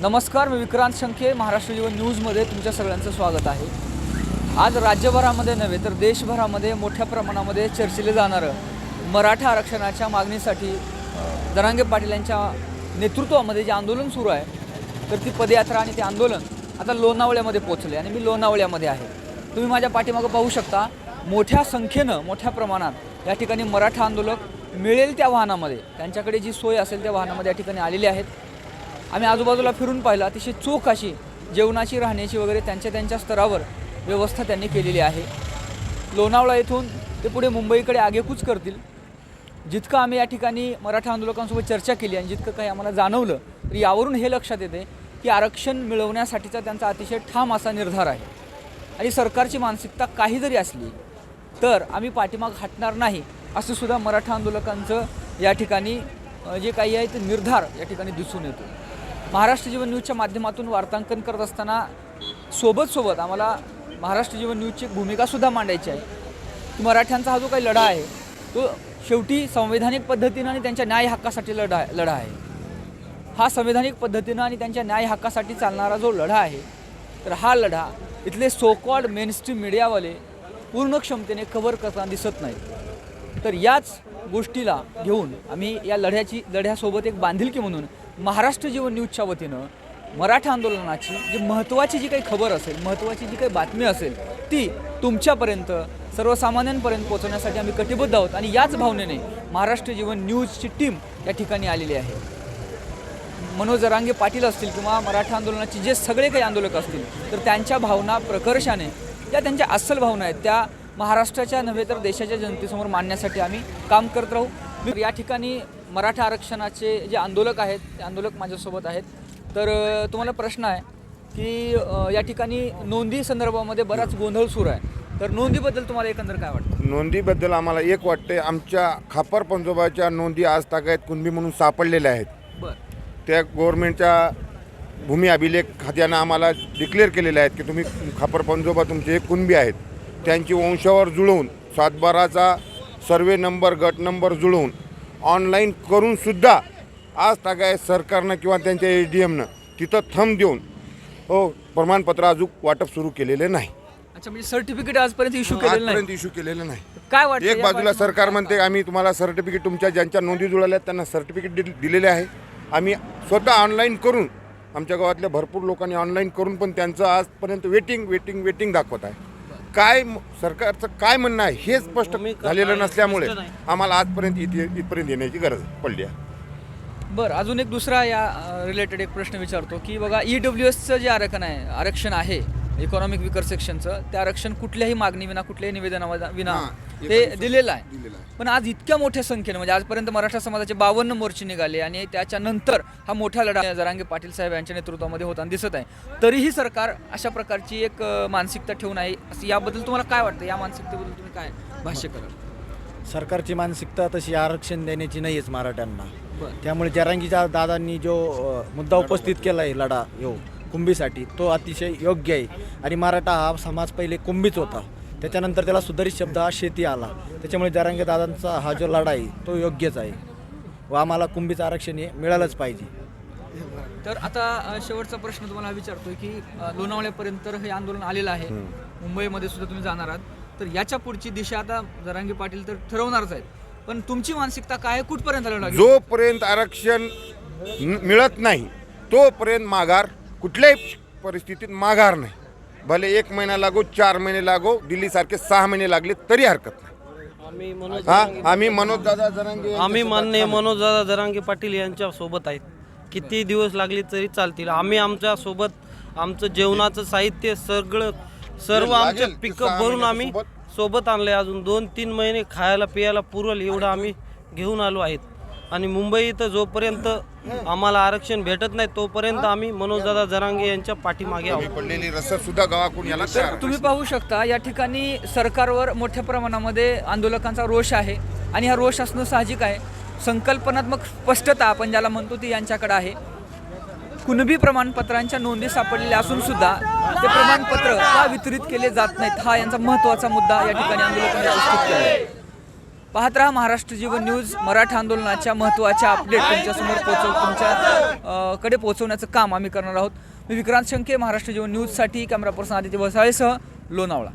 नमस्कार मी विक्रांत शंखे महाराष्ट्र जीवन न्यूजमध्ये तुमच्या सगळ्यांचं स्वागत आहे. आज राज्यभरामध्ये नव्हे तर देशभरामध्ये मोठ्या प्रमाणामध्ये चर्चिले जाणारं मराठा आरक्षणाच्या मागणीसाठी दरांगे पाटील यांच्या नेतृत्वामध्ये जे आंदोलन सुरू आहे तर ती पदयात्रा आणि ते आंदोलन आता लोणावळ्यामध्ये पोचले आणि मी लोणावळ्यामध्ये आहे. तुम्ही माझ्या पाठीमागं पाहू शकता मोठ्या संख्येनं मोठ्या प्रमाणात या ठिकाणी मराठा आंदोलक मिळेल त्या वाहनामध्ये. त्यांच्याकडे जी सोय असेल त्या वाहनामध्ये या ठिकाणी आलेले आहेत. आम्ही आजूबाजूला फिरून पाहिलं अतिशय चोख अशी जेवणाची राहण्याची वगैरे त्यांच्या त्यांच्या स्तरावर व्यवस्था त्यांनी केलेली आहे. लोणावळा येथून ते पुढे मुंबईकडे आगेकूच करतील. जितकं आम्ही या ठिकाणी मराठा आंदोलकांसोबत चर्चा केली आणि जितकं काही आम्हाला जाणवलं तर यावरून हे लक्षात येते की आरक्षण मिळवण्यासाठीचा त्यांचा अतिशय ठाम असा निर्धार आहे. आणि सरकारची मानसिकता काही जरी असली तर आम्ही पाठीमाग हटणार नाही असं सुद्धा मराठा आंदोलकांचं या ठिकाणी जे काही आहे ते निर्धार या ठिकाणी दिसून येतो. महाराष्ट्र जीवन न्यूजच्या माध्यमातून वार्तांकन करत असताना सोबत सोबत आम्हाला महाराष्ट्र जीवन न्यूजची भूमिकासुद्धा मांडायची आहे. की मराठ्यांचा हा जो काही लढा आहे तो शेवटी संवैधानिक पद्धतीनं आणि त्यांच्या न्याय हक्कासाठी लढा लढा आहे. हा संवैधानिक पद्धतीनं आणि त्यांच्या न्याय हक्कासाठी चालणारा जो लढा आहे तर हा लढा इथले सोकॉल्ड मेनस्ट्रीम मीडियावाले पूर्ण क्षमतेने कव्हर करताना दिसत नाहीत. तर याच गोष्टीला घेऊन आम्ही या लढ्याची लढ्यासोबत एक बांधिलकी म्हणून महाराष्ट्र जीवन न्यूजच्या वतीनं मराठा आंदोलनाची जी महत्त्वाची जी काही खबर असेल महत्त्वाची जी काही बातमी असेल ती तुमच्यापर्यंत सर्वसामान्यांपर्यंत पोहोचवण्यासाठी आम्ही कटिबद्ध आहोत आणि याच भावनेने महाराष्ट्र जीवन न्यूजची टीम या ठिकाणी आलेली आहे. मनोज जरांगे पाटील असतील किंवा मराठा आंदोलनाचे जे सगळे काही आंदोलक असतील तर त्यांच्या भावना प्रकर्षाने ज्या त्यांच्या अस्सल भावना आहेत त्या महाराष्ट्राच्या नव्हे तर देशाच्या जनतेसमोर मांडण्यासाठी आम्ही काम करत राहू. या ठिकाणी मराठा आरक्षणाचे जे आंदोलक आहेत ते आंदोलक माझ्यासोबत आहेत. तर तुम्हाला प्रश्न आहे की या ठिकाणी नोंदी संदर्भामध्ये बराच गोंधळ सुरू आहे. तर नोंदीबद्दल तुम्हाला एकंदर काय वाटतं? नोंदीबद्दल आम्हाला एक वाटते आमच्या खापर पंजोबाच्या नोंदी आज तागायत कुणबी म्हणून सापडलेल्या आहेत. बरं. त्या गव्हर्नमेंटच्या भूमी अभिलेख खात्यानं आम्हाला डिक्लेअर केलेले आहेत की तुम्ही खापर पंजोबा तुमचे हे कुणबी आहेत. त्यांची वंशावर जुळवून सातबाराचा सर्वे नंबर गट नंबर जुळवून ऑनलाईन करूनसुद्धा आज तागायत सरकारनं किंवा त्यांच्या एस डी एमनं तिथं थंब देऊन हो प्रमाणपत्र अजून वाटप सुरू केलेले नाही. अच्छा म्हणजे सर्टिफिकेट आजपर्यंत इश्यू केलेलं नाही. आजपर्यंत इश्यू केलेलं नाही. काय वाटतं एक या बाजूला सरकार म्हणते आम्ही तुम्हाला सर्टिफिकेट तुमच्या ज्यांच्या नोंदी जुळल्या आहेत त्यांना सर्टिफिकेट दिल दिलेले आहे. आम्ही स्वतः ऑनलाईन करून आमच्या गावातल्या भरपूर लोकांनी ऑनलाईन करून पण त्यांचं आजपर्यंत वेटिंग वेटिंग वेटिंग दाखवत आहे. काय सरकारचं काय म्हणणं आहे हे स्पष्ट झालेलं नसल्यामुळे आम्हाला आजपर्यंत इथे इथपर्यंत येण्याची गरज पडली आहे. बरं अजून एक दुसरा या रिलेटेड एक प्रश्न विचारतो की बघा ई डब्ल्यू एसचं जे आरक्षण आहे आरक्षण आहे इकॉनॉमिक विकर सेक्शनचं ते आरक्षण कुठल्याही मागणी विना कुठल्याही निवेदना विना हां, ते दिलेलं आहे. दिलेलं आहे. पण आज इतक्या मोठ्या संख्येने म्हणजे आजपर्यंत मराठा समाजाचे बावन्न मोर्चे निघाले आणि त्याच्यानंतर हा मोठा लढा जरांगे पाटील साहेब यांच्या नेतृत्वामध्ये होताना दिसत आहे. तरीही सरकार अशा प्रकारची एक अ, मानसिकता ठेवून आहे. असं याबद्दल तुम्हाला काय वाटतं? या मानसिकतेबद्दल तुम्ही काय भाष्य कराल? सरकारची मानसिकता तशी आरक्षण देण्याची नाही आहेच मराठ्यांना. बरं. त्यामुळे जरांगीच्या दादांनी जो अ, मुद्दा उपस्थित केला आहे लढा यो. कुंभीसाठी तो अतिशय योग्य आहे. आणि मराठा हा समाज पहिले कुंभीच होता. त्याच्यानंतर त्याला सुधारित शब्द हा शेती आला. त्याच्यामुळे जरांगे दादांचा हा जो लढा आहे तो योग्यच आहे. व आम्हाला कुंभीचं आरक्षण हे मिळालंच पाहिजे. तर आता अ, शेवटचा प्रश्न तुम्हाला विचारतोय की अ, लोणावळ्यापर्यंत तर हे आंदोलन आलेलं आहे. मुंबईमध्ये सुद्धा तुम्ही जाणार आहात. तर याच्या पुढची दिशा आता जरांगे पाटील तर ठरवणारच आहेत. पण तुमची मानसिकता काय? आहे? कुठपर्यंत आलं लागेल? जोपर्यंत आरक्षण न- मिळत नाही तोपर्यंत माघार कुठल्याही परिस्थितीत माघार नाही. भले एक महिना लागो चार महिने लागो दिल्लीसारखे सहा महिने लागले तरी हरकत नाही. आम्ही मनोज हा आम्ही मनोज दादा जरांगे आम्ही मान्य मनोज दादा जरांगे पाटील यांच्या सोबत आहेत. किती दिवस लागले तरी चालतील? आम्ही आमच्यासोबत आमचं जेवणाचं साहित्य सगळं सर्व लागेल आमचे ते पिकअप सहा भरून आम्ही. सोबत. आणले अजून दोन तीन महिने खायला पियाला पुरल एवढं आम्ही घेऊन आलो आहेत. आणि मुंबई इथं जोपर्यंत आम्हाला आरक्षण भेटत नाही तोपर्यंत आम्ही मनोज दादा जरांगे यांच्या पाठीमागे आहोत. पडलेली रसद सुद्धा गावाकडून याला तयार. तुम्ही पाहू शकता या ठिकाणी सरकारवर मोठ्या प्रमाणामध्ये आंदोलकांचा रोष आहे आणि हा रोष असणं साहजिक आहे. संकल्पनात्मक स्पष्टता आपण ज्याला म्हणतो ती यांच्याकडे आहे. कुणबी प्रमाणपत्रांच्या नोंदी सापडलेल्या असून सुद्धा ते प्रमाणपत्र का वितरित केले जात नाहीत हा यांचा महत्त्वाचा मुद्दा या ठिकाणी आंदोलकांनी उपस्थित केला आहे. पाहत राहा महाराष्ट्र जीवन न्यूज. मराठा आंदोलनाच्या महत्त्वाच्या अपडेट तुमच्यासमोर पोचव तुमच्या कडे पोहोचवण्याचं काम आम्ही करणार आहोत. मी विक्रांत शंके महाराष्ट्र जीवन न्यूजसाठी कॅमेरा पर्सन आदित्य भसाळेसह लोणावळा.